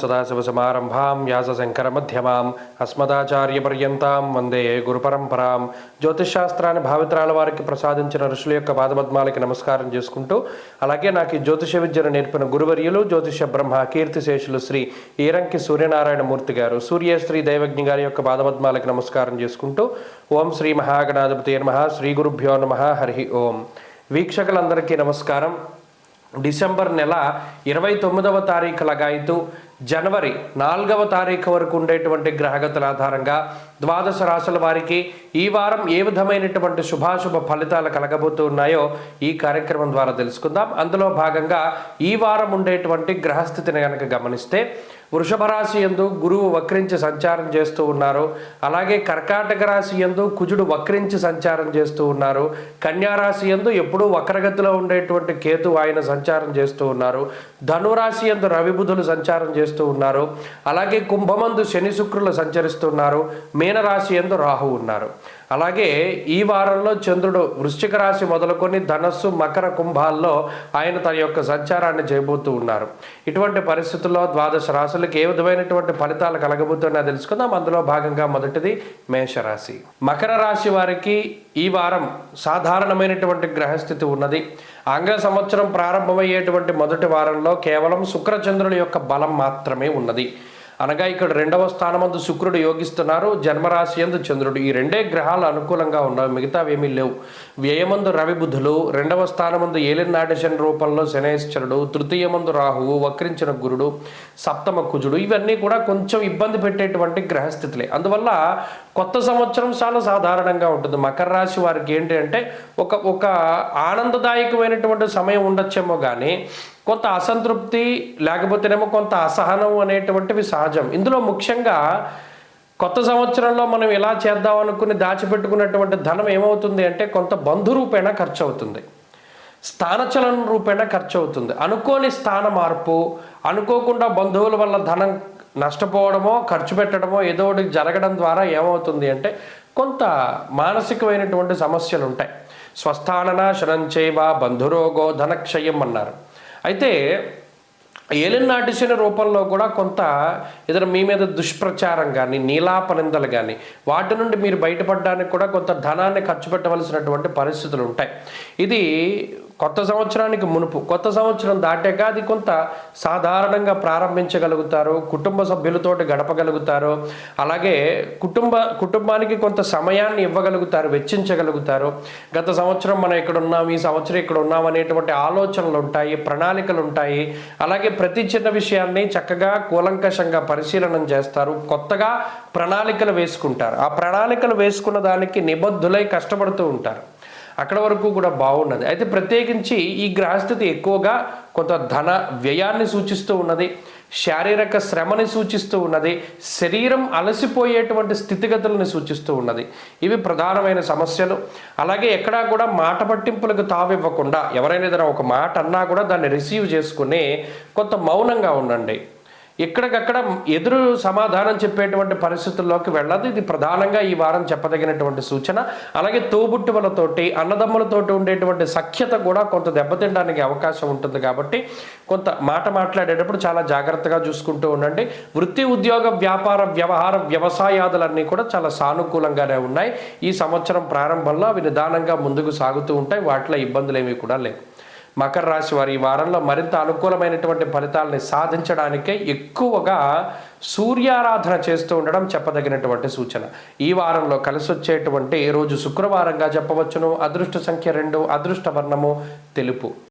సదాశివసమారంభాం వ్యాసశంకరమధ్యమాం అస్మదాచార్యపర్యంతం వందే గురుపరంపరాం జ్యోతిష్శాస్త్రాన్ని భావితరాల వారికి ప్రసాదించిన ఋషుల యొక్క పాదపద్మాలకి నమస్కారం చేసుకుంటూ అలాగే నాకు ఈ జ్యోతిష విద్యను నేర్పిన గురువర్యులు జ్యోతిష బ్రహ్మ కీర్తిశేషులు శ్రీ ఈరంకి సూర్యనారాయణ మూర్తి గారు సూర్యశ్రీ దైవజ్ఞ గారి యొక్క పాదపద్మాలకి నమస్కారం చేసుకుంటూ ఓం శ్రీ మహాగణాధిపతి నమ శ్రీ గురుభ్యో నమ హరి ఓం. వీక్షకులందరికీ నమస్కారం. డిసెంబర్ నెల ఇరవై తొమ్మిదవ తారీఖు లగాయితూ జనవరి నాలుగవ తారీఖు వరకు ఉండేటువంటి గ్రహగతుల ఆధారంగా ద్వాదశ రాశుల వారికి ఈ వారం ఏ విధమైనటువంటి శుభాశుభ ఫలితాలు కలగబోతూ ఉన్నాయో ఈ కార్యక్రమం ద్వారా తెలుసుకుందాం. అందులో భాగంగా ఈ వారం ఉండేటువంటి గ్రహస్థితిని కనుక గమనిస్తే వృషభ రాశి ఎందు గురువు వక్రించి సంచారం చేస్తూ ఉన్నారు. అలాగే కర్కాటక రాశి ఎందు కుజుడు వక్రించి సంచారం చేస్తూ ఉన్నారు. కన్యారాశి ఎందు ఎప్పుడూ వక్రగతిలో ఉండేటువంటి కేతు ఆయన సంచారం చేస్తూ ఉన్నారు. ధనురాశి ఎందు రవిబుధులు సంచారం చేస్తూ ఉన్నారు. అలాగే కుంభమందు శని శుక్రులు సంచరిస్తున్నారు మీనరాశి ఎందు రాహు ఉన్నారు. అలాగే ఈ వారంలో చంద్రుడు వృశ్చిక రాశి మొదలుకొని ధనస్సు మకర కుంభాల్లో ఆయన తన యొక్క సంచారాన్ని చేయబోతూ ఉన్నారు. ఇటువంటి పరిస్థితుల్లో ద్వాదశ రాశి రాశులకు ఏ విధమైనటువంటి ఫలితాలు కలగబోతున్నా తెలుసుకుందాం. అందులో భాగంగా మొదటిది మేషరాశి. మకర రాశి వారికి ఈ వారం సాధారణమైనటువంటి గ్రహస్థితి ఉన్నది. ఆంగ్ల సంవత్సరం ప్రారంభమయ్యేటువంటి మొదటి వారంలో కేవలం శుక్రచంద్రుల యొక్క బలం మాత్రమే ఉన్నది. అనగా ఇక్కడ రెండవ స్థానమందు శుక్రుడు యోగిస్తున్నారు. జన్మరాశి ఎందు చంద్రుడు. ఈ రెండే గ్రహాలు అనుకూలంగా ఉన్నవి మిగతావేమీ లేవు. వ్యయమందు రవి బుధులు. రెండవ స్థానమందు ఏలినాడిషన్ రూపంలో శనేశ్వరుడు. తృతీయమందు రాహువు. వక్రించిన గురుడు. సప్తమ కుజుడు. ఇవన్నీ కూడా కొంచెం ఇబ్బంది పెట్టేటువంటి గ్రహస్థితులే. అందువల్ల కొత్త సంవత్సరం చాలా సాధారణంగా ఉంటుంది. మకర రాశి వారికి ఏంటి అంటే ఒక ఒక ఆనందదాయకమైనటువంటి సమయం ఉండొచ్చేమో కానీ కొంత అసంతృప్తి లేకపోతేనేమో కొంత అసహనం అనేటువంటివి సహజం. ఇందులో ముఖ్యంగా కొత్త సంవత్సరంలో మనం ఎలా చేద్దాం అనుకుని దాచిపెట్టుకున్నటువంటి ధనం ఏమవుతుంది అంటే కొంత బంధు రూపేణా ఖర్చు అవుతుంది స్థానచలనం రూపేణా ఖర్చు అవుతుంది అనుకోని స్థాన మార్పు అనుకోకుండా బంధువుల వల్ల ధనం నష్టపోవడమో ఖర్చు పెట్టడమో ఏదో ఒకటి జరగడం ద్వారా ఏమవుతుంది అంటే కొంత మానసికమైనటువంటి సమస్యలు ఉంటాయి స్వస్థానన చేయవ బంధురోగో ధనక్షయం అన్నారు. అయితే ఏలినాటిసిన రూపంలో కూడా కొంత ఇతర మీ మీద దుష్ప్రచారం కానీ నీలాపనిందలు కానీ వాటి నుండి మీరు బయటపడడానికి కూడా కొంత ధనాన్ని ఖర్చు పెట్టవలసినటువంటి పరిస్థితులు ఉంటాయి. ఇది కొత్త సంవత్సరానికి మునుపు కొత్త సంవత్సరం దాటాక అది కొంత సాధారణంగా ప్రారంభించగలుగుతారు కుటుంబ సభ్యులతోటి గడపగలుగుతారు అలాగే కుటుంబ కుటుంబానికి కొంత సమయాన్ని ఇవ్వగలుగుతారు వెచ్చించగలుగుతారు. గత సంవత్సరం మనం ఇక్కడ ఉన్నాం ఈ సంవత్సరం ఇక్కడ ఉన్నాం అనేటువంటి ఆలోచనలు ఉంటాయి ప్రణాళికలు ఉంటాయి. అలాగే ప్రతి చిన్న విషయాన్ని చక్కగా కూలంకషంగా పరిశీలన చేస్తారు కొత్తగా ప్రణాళికలు వేసుకుంటారు. ఆ ప్రణాళికలు వేసుకున్న దానికి నిబద్ధులై కష్టపడుతూ ఉంటారు. అక్కడ వరకు కూడా బాగున్నది. అయితే ప్రత్యేకించి ఈ గ్రహస్థితి ఎక్కువగా కొంత ధన వ్యయాన్ని సూచిస్తూ ఉన్నది. శారీరక శ్రమని సూచిస్తూ ఉన్నది. శరీరం అలసిపోయేటువంటి స్థితిగతులను సూచిస్తూ ఉన్నది. ఇవి ప్రధానమైన సమస్యలు. అలాగే ఎక్కడా కూడా మాట పట్టింపులకు తావివ్వకుండా ఎవరైనా ఏదైనా ఒక మాట అన్నా కూడా దాన్ని రిసీవ్ చేసుకుని కొంత మౌనంగా ఉండండి. ఎక్కడికక్కడ ఎదురు సమాధానం చెప్పేటువంటి పరిస్థితుల్లోకి వెళ్ళదు. ఇది ప్రధానంగా ఈ వారం చెప్పదగినటువంటి సూచన. అలాగే తోబుట్టువులతోటి అన్నదమ్ములతోటి ఉండేటువంటి సఖ్యత కూడా కొంత దెబ్బతినడానికి అవకాశం ఉంటుంది కాబట్టి కొంత మాట మాట్లాడేటప్పుడు చాలా జాగ్రత్తగా చూసుకుంటూ ఉండండి. వృత్తి ఉద్యోగ వ్యాపార వ్యవహార వ్యవసాయాదులన్నీ కూడా చాలా సానుకూలంగానే ఉన్నాయి. ఈ సంవత్సరం ప్రారంభంలో అవి నిదానంగా ముందుకు సాగుతూ ఉంటాయి. వాటిలో ఇబ్బందులు ఏమీ కూడా లేవు. మకర రాశి వారి ఈ వారంలో మరింత అనుకూలమైనటువంటి ఫలితాలని సాధించడానికే ఎక్కువగా సూర్యారాధన చేస్తూ ఉండడం చెప్పదగినటువంటి సూచన. ఈ వారంలో కలిసి వచ్చేటువంటి రోజు శుక్రవారంగా చెప్పవచ్చును. అదృష్ట సంఖ్య రెండు అదృష్ట వర్ణము తెలుపు.